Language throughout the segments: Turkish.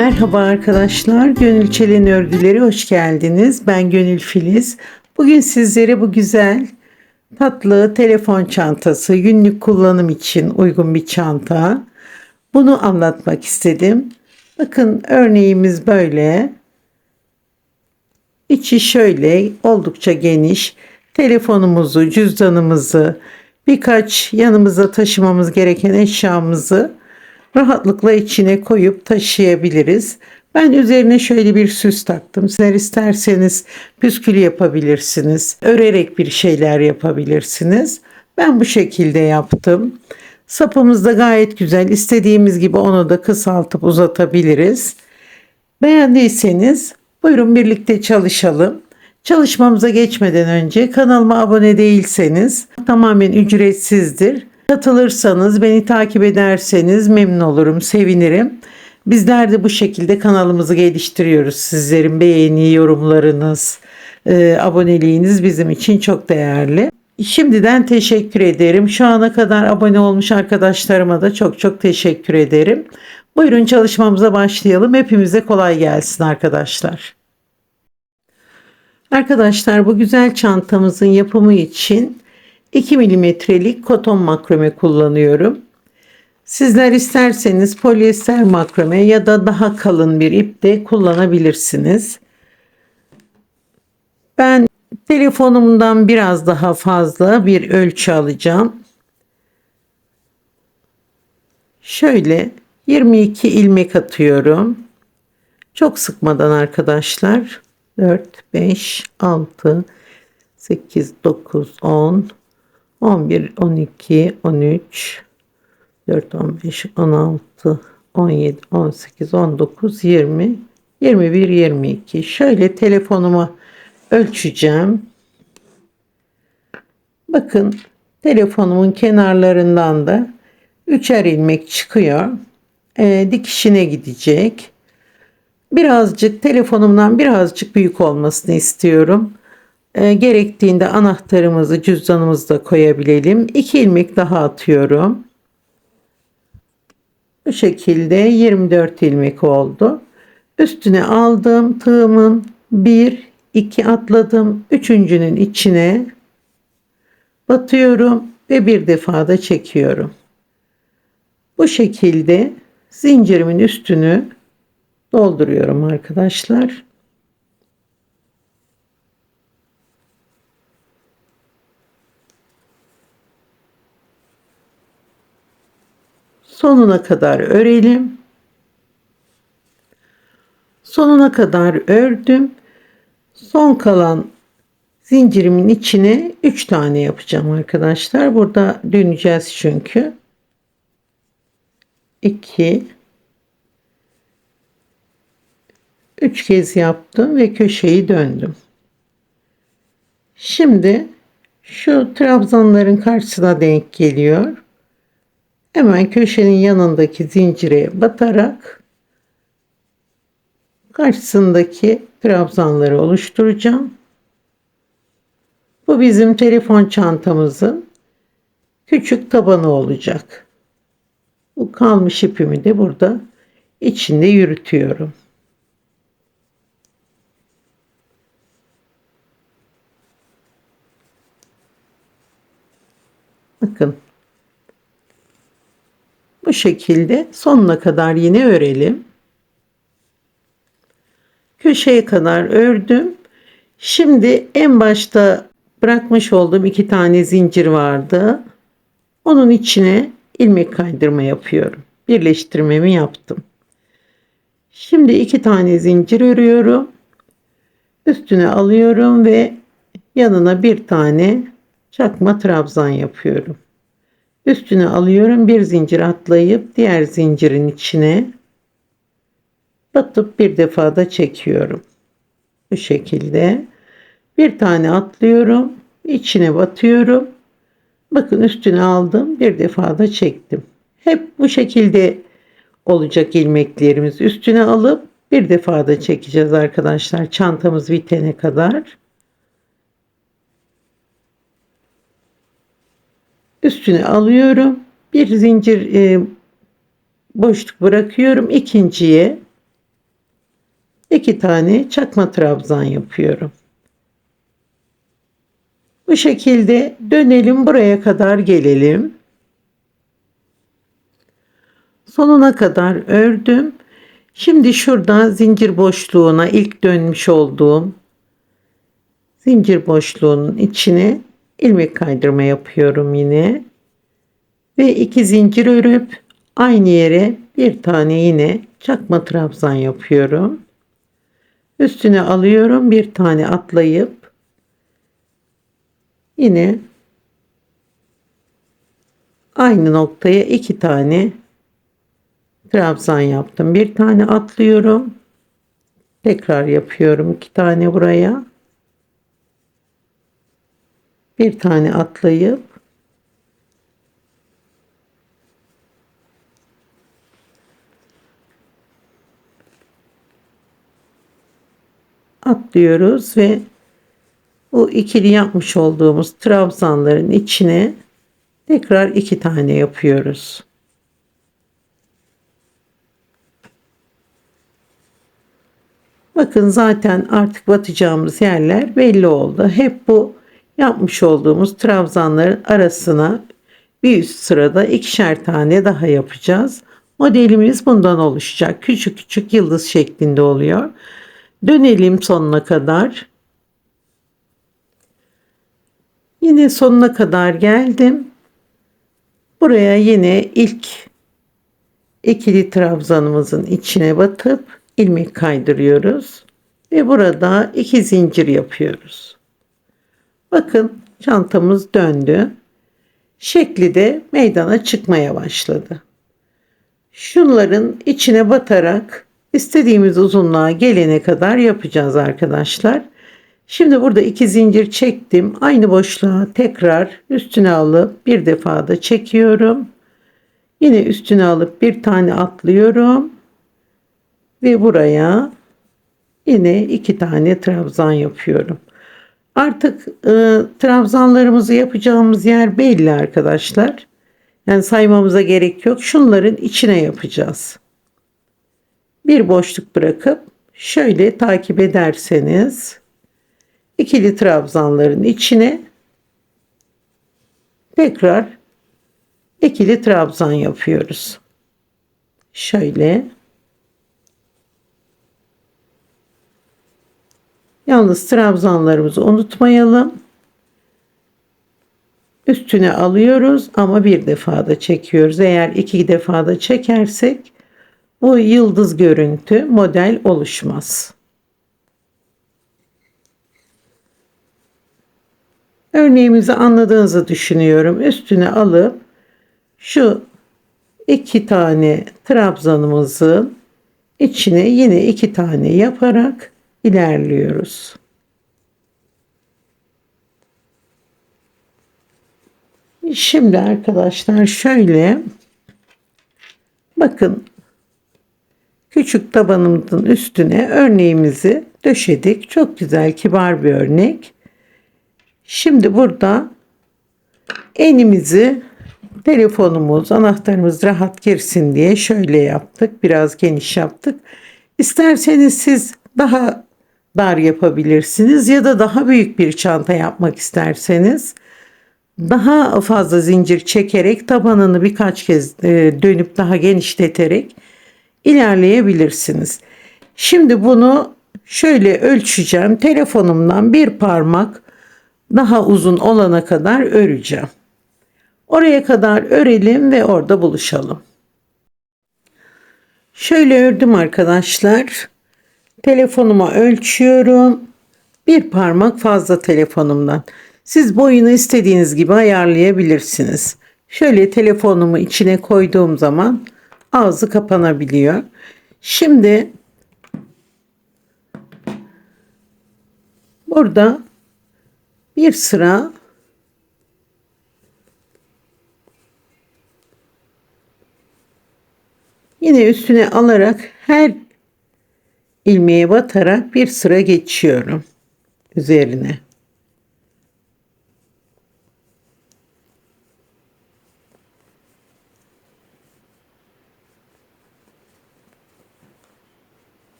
Merhaba arkadaşlar. Gönül Çelen Örgüleri hoş geldiniz. Ben Gönül Filiz. Bugün sizlere bu güzel tatlı telefon çantası, günlük kullanım için uygun bir çanta. Bunu anlatmak istedim. Bakın örneğimiz böyle. İçi şöyle oldukça geniş. Telefonumuzu, cüzdanımızı, birkaç yanımıza taşımamız gereken eşyamızı rahatlıkla içine koyup taşıyabiliriz. Ben üzerine şöyle bir süs taktım. Sizler isterseniz püskül yapabilirsiniz. Örerek bir şeyler yapabilirsiniz. Ben bu şekilde yaptım. Sapımız da gayet güzel. İstediğimiz gibi onu da kısaltıp uzatabiliriz. Beğendiyseniz buyurun birlikte çalışalım. Çalışmamıza geçmeden önce kanalıma abone değilseniz tamamen ücretsizdir. Katılırsanız, beni takip ederseniz memnun olurum, sevinirim. Bizler de bu şekilde kanalımızı geliştiriyoruz. Sizlerin beğeni, yorumlarınız, e, aboneliğiniz bizim için çok değerli. Şimdiden teşekkür ederim. Şu ana kadar abone olmuş arkadaşlarıma da çok çok teşekkür ederim. Buyurun çalışmamıza başlayalım. Hepimize kolay gelsin arkadaşlar. Arkadaşlar bu güzel çantamızın yapımı için 2 milimetrelik koton makrome kullanıyorum. Sizler isterseniz polyester makrome ya da daha kalın bir ip de kullanabilirsiniz. Ben telefonumdan biraz daha fazla bir ölçü alacağım. Şöyle 22 ilmek atıyorum. Çok sıkmadan arkadaşlar. 4, 5, 6, 8, 9, 10, 11, 12, 13, 4, 15, 16, 17, 18, 19, 20, 21, 22. Şöyle telefonumu ölçeceğim. Bakın telefonumun kenarlarından da üçer ilmek çıkıyor. E, dikişine gidecek. Birazcık telefonumdan birazcık büyük olmasını istiyorum. E, gerektiğinde anahtarımızı cüzdanımızı da koyabilelim. 2 ilmek daha atıyorum. Bu şekilde 24 ilmek oldu. Üstüne aldım tığımın 1 2 atladım. Üçüncünün içine batıyorum ve bir defa da çekiyorum. Bu şekilde zincirimin üstünü dolduruyorum arkadaşlar. Sonuna kadar örelim. Sonuna kadar ördüm. Son kalan zincirimin içine 3 tane yapacağım arkadaşlar. Burada döneceğiz çünkü. 2 3 kez yaptım ve köşeyi döndüm. Şimdi şu trabzanların karşısına denk geliyor. Hemen köşenin yanındaki zincire batarak karşısındaki trabzanları oluşturacağım. Bu bizim telefon çantamızın küçük tabanı olacak. Bu kalmış ipimi de burada içinde yürütüyorum. Bakın bu şekilde sonuna kadar yine örelim. Köşeye kadar ördüm. Şimdi en başta bırakmış olduğum iki tane zincir vardı. Onun içine ilmek kaydırma yapıyorum. Birleştirmemi yaptım. Şimdi iki tane zincir örüyorum. Üstüne alıyorum ve yanına bir tane çakma trabzan yapıyorum. Üstüne alıyorum bir zincir atlayıp diğer zincirin içine batıp bir defa da çekiyorum. Bu şekilde bir tane atlıyorum içine batıyorum. Bakın üstüne aldım bir defa da çektim. Hep bu şekilde olacak ilmeklerimiz. Üstüne alıp bir defa da çekeceğiz arkadaşlar. Çantamız bitene kadar. Üstüne alıyorum. Bir zincir e, boşluk bırakıyorum. ikinciye iki tane çakma trabzan yapıyorum. Bu şekilde dönelim buraya kadar gelelim. Sonuna kadar ördüm. Şimdi şurada zincir boşluğuna ilk dönmüş olduğum zincir boşluğunun içine ilmek kaydırma yapıyorum yine. Ve iki zincir örüp aynı yere bir tane yine çakma trabzan yapıyorum. Üstüne alıyorum bir tane atlayıp yine aynı noktaya iki tane trabzan yaptım. Bir tane atlıyorum. Tekrar yapıyorum iki tane buraya. Bir tane atlayıp atlıyoruz ve bu ikili yapmış olduğumuz trabzanların içine tekrar iki tane yapıyoruz. Bakın zaten artık batacağımız yerler belli oldu. Hep bu yapmış olduğumuz trabzanların arasına bir üst sırada ikişer tane daha yapacağız. Modelimiz bundan oluşacak. Küçük küçük yıldız şeklinde oluyor. Dönelim sonuna kadar. Yine sonuna kadar geldim. Buraya yine ilk ikili trabzanımızın içine batıp ilmek kaydırıyoruz ve burada iki zincir yapıyoruz. Bakın çantamız döndü. Şekli de meydana çıkmaya başladı. Şunların içine batarak istediğimiz uzunluğa gelene kadar yapacağız arkadaşlar. Şimdi burada iki zincir çektim. Aynı boşluğa tekrar üstüne alıp bir defa da çekiyorum. Yine üstüne alıp bir tane atlıyorum. Ve buraya yine iki tane trabzan yapıyorum. Artık e, trabzanlarımızı yapacağımız yer belli arkadaşlar. Yani saymamıza gerek yok. Şunların içine yapacağız. Bir boşluk bırakıp şöyle takip ederseniz ikili trabzanların içine tekrar ikili trabzan yapıyoruz. Şöyle Yalnız trabzanlarımızı unutmayalım. Üstüne alıyoruz ama bir defada çekiyoruz. Eğer iki defada çekersek bu yıldız görüntü model oluşmaz. Örneğimizi anladığınızı düşünüyorum. Üstüne alıp şu iki tane trabzanımızın içine yine iki tane yaparak ilerliyoruz. Şimdi arkadaşlar şöyle bakın küçük tabanımızın üstüne örneğimizi döşedik. Çok güzel kibar bir örnek. Şimdi burada enimizi telefonumuz, anahtarımız rahat girsin diye şöyle yaptık. Biraz geniş yaptık. İsterseniz siz daha dar yapabilirsiniz ya da daha büyük bir çanta yapmak isterseniz daha fazla zincir çekerek tabanını birkaç kez e, dönüp daha genişleterek ilerleyebilirsiniz. Şimdi bunu şöyle ölçeceğim. Telefonumdan bir parmak daha uzun olana kadar öreceğim. Oraya kadar örelim ve orada buluşalım. Şöyle ördüm arkadaşlar. Telefonuma ölçüyorum. Bir parmak fazla telefonumdan. Siz boyunu istediğiniz gibi ayarlayabilirsiniz. Şöyle telefonumu içine koyduğum zaman ağzı kapanabiliyor. Şimdi burada bir sıra yine üstüne alarak her ilmeğe batarak bir sıra geçiyorum üzerine.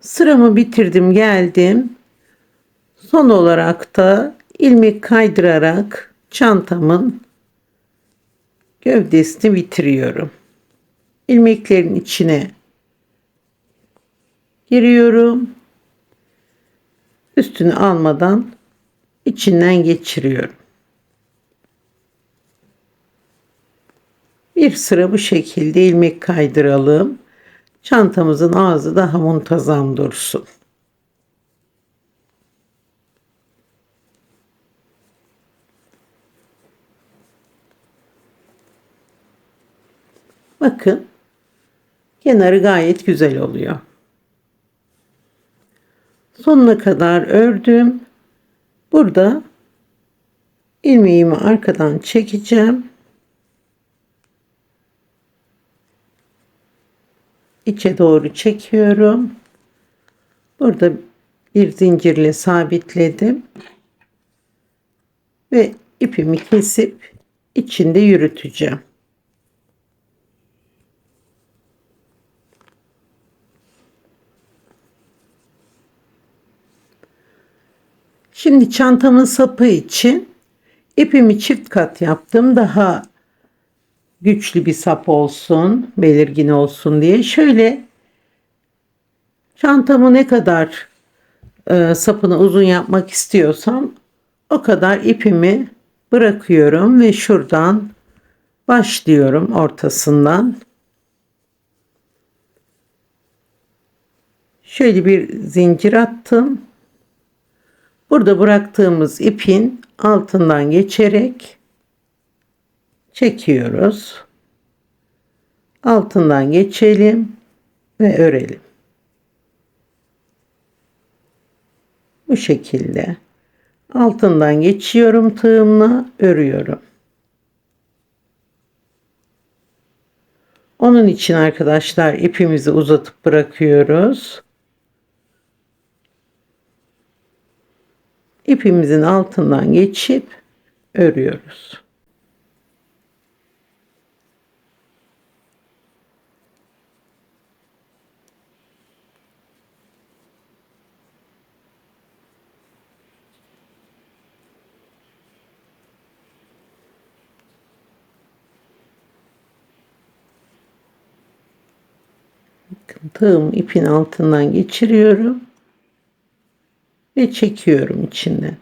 Sıramı bitirdim geldim. Son olarak da ilmek kaydırarak çantamın gövdesini bitiriyorum. İlmeklerin içine giriyorum. Üstünü almadan içinden geçiriyorum. Bir sıra bu şekilde ilmek kaydıralım. Çantamızın ağzı daha muntazam dursun. Bakın kenarı gayet güzel oluyor. Sonuna kadar ördüm. Burada ilmeğimi arkadan çekeceğim. içe doğru çekiyorum. Burada bir zincirle sabitledim. Ve ipimi kesip içinde yürüteceğim. Şimdi çantamın sapı için ipimi çift kat yaptım. Daha güçlü bir sap olsun, belirgin olsun diye şöyle çantamı ne kadar e, sapını uzun yapmak istiyorsam o kadar ipimi bırakıyorum ve şuradan başlıyorum ortasından. Şöyle bir zincir attım. Burada bıraktığımız ipin altından geçerek çekiyoruz. Altından geçelim ve örelim. Bu şekilde altından geçiyorum tığımla örüyorum. Onun için arkadaşlar ipimizi uzatıp bırakıyoruz. İpimizin altından geçip örüyoruz. tığım ipin altından geçiriyorum ve çekiyorum içinden.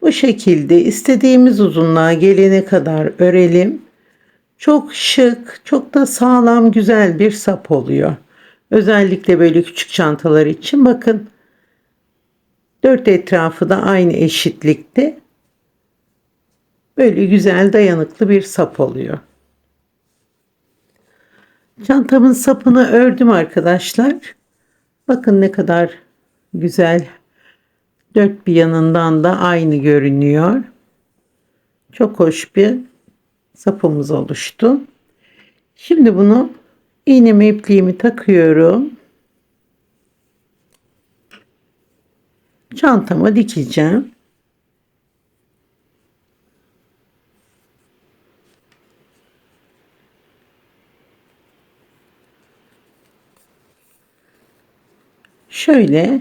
Bu şekilde istediğimiz uzunluğa gelene kadar örelim. Çok şık, çok da sağlam, güzel bir sap oluyor. Özellikle böyle küçük çantalar için bakın. Dört etrafı da aynı eşitlikte. Böyle güzel dayanıklı bir sap oluyor. Çantamın sapını ördüm arkadaşlar. Bakın ne kadar güzel. Dört bir yanından da aynı görünüyor. Çok hoş bir sapımız oluştu. Şimdi bunu iğnemi ipliğimi takıyorum. Çantama dikeceğim. şöyle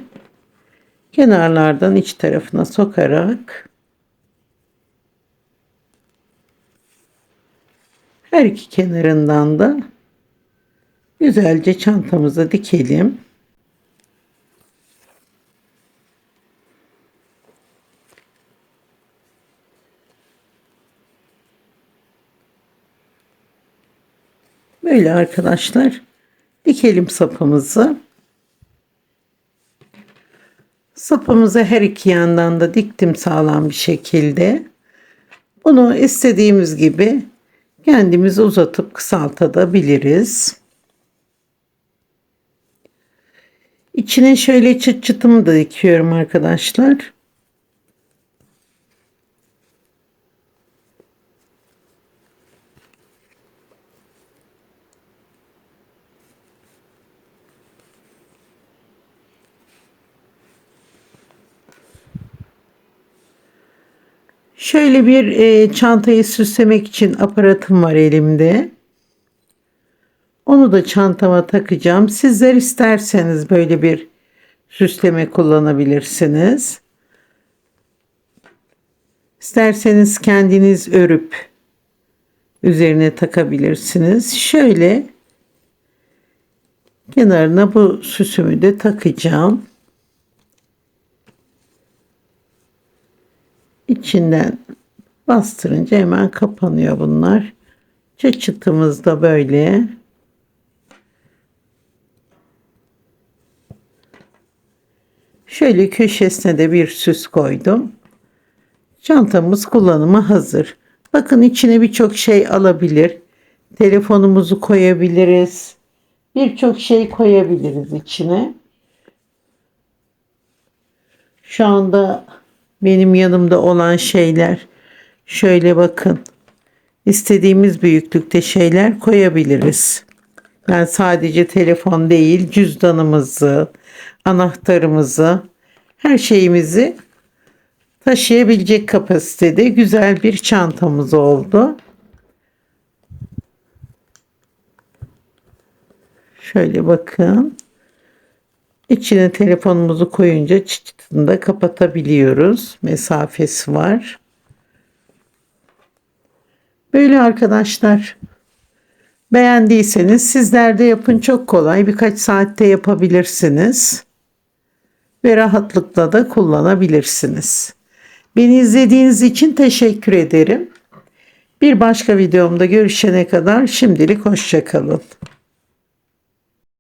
kenarlardan iç tarafına sokarak her iki kenarından da güzelce çantamıza dikelim. Böyle arkadaşlar dikelim sapımızı. Sapımızı her iki yandan da diktim sağlam bir şekilde. Bunu istediğimiz gibi kendimiz uzatıp kısaltabiliriz. İçine şöyle çıt çıtımı da dikiyorum arkadaşlar. Şöyle bir e, çantayı süslemek için aparatım var elimde. Onu da çantama takacağım. Sizler isterseniz böyle bir süsleme kullanabilirsiniz. İsterseniz kendiniz örüp üzerine takabilirsiniz. Şöyle kenarına bu süsümü de takacağım. İçinden bastırınca hemen kapanıyor bunlar. Çıçıtımız da böyle. Şöyle köşesine de bir süs koydum. Çantamız kullanıma hazır. Bakın içine birçok şey alabilir. Telefonumuzu koyabiliriz. Birçok şey koyabiliriz içine. Şu anda benim yanımda olan şeyler şöyle bakın. İstediğimiz büyüklükte şeyler koyabiliriz. Yani sadece telefon değil, cüzdanımızı, anahtarımızı, her şeyimizi taşıyabilecek kapasitede güzel bir çantamız oldu. Şöyle bakın. İçine telefonumuzu koyunca çıtını da kapatabiliyoruz. Mesafesi var. Böyle arkadaşlar. Beğendiyseniz sizler de yapın çok kolay. Birkaç saatte yapabilirsiniz. Ve rahatlıkla da kullanabilirsiniz. Beni izlediğiniz için teşekkür ederim. Bir başka videomda görüşene kadar şimdilik hoşçakalın.